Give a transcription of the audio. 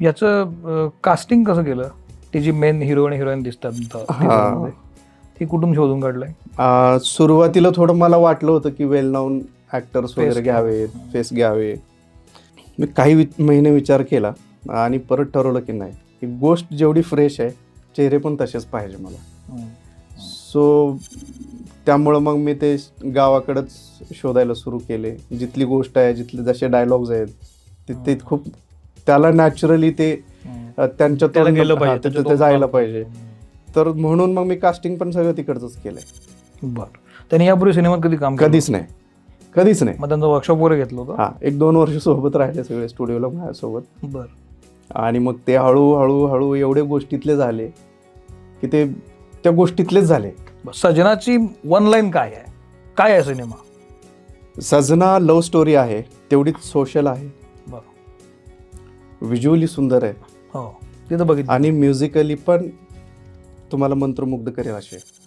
याचं कास्टिंग कसं केलं? ती जी मेन हिरो आणि हिरोईन दिसतात ती कुठून शोधून काढलंय? सुरुवातीला थोडं मला वाटलं होतं की वेल नाऊन ऍक्टर्स वगैरे घ्यावे. फेस घ्यावे. मी काही महिने विचार केला आणि परत ठरवलं की नाही. ही गोष्ट जेवढी फ्रेश आहे चेहरे पण तसेच पाहिजे मला. सो त्यामुळं मग मी ते गावाकडंच शोधायला सुरू केले. जिथली गोष्ट आहे जिथले जसे डायलॉग्स आहेत तिथे. खूप त्याला नॅचरली ते त्यांच्या त्याला गेलं पाहिजे त्याच्या ते जायला. पाहिजे. तर म्हणून मग मी कास्टिंग पण सगळं तिकडचंच केलंय. बर. त्यांनी यापूर्वी सिनेमात कधी काम केलं? कधीच नाही. कधीच नाही. मग त्यांचं वर्कशॉप वगैरे घेतलं होतं? हा एक दोन वर्ष सोबत राहिले सगळे स्टुडिओला माझ्यासोबत. बर. आणि मग ते हळूहळू हळू एवढे गोष्टीतले झाले की ते त्या गोष्टीतलेच झाले. बर. सजनाची वन लाईन काय आहे? काय आहे सिनेमा? सजना लव्ह स्टोरी आहे तेवढीच सोशल आहे. व्हिज्युअली सुंदर आहे. हो. तिथं बघितलं. आणि म्युझिकली पण तुम्हाला मंत्रमुग्ध करेल असे.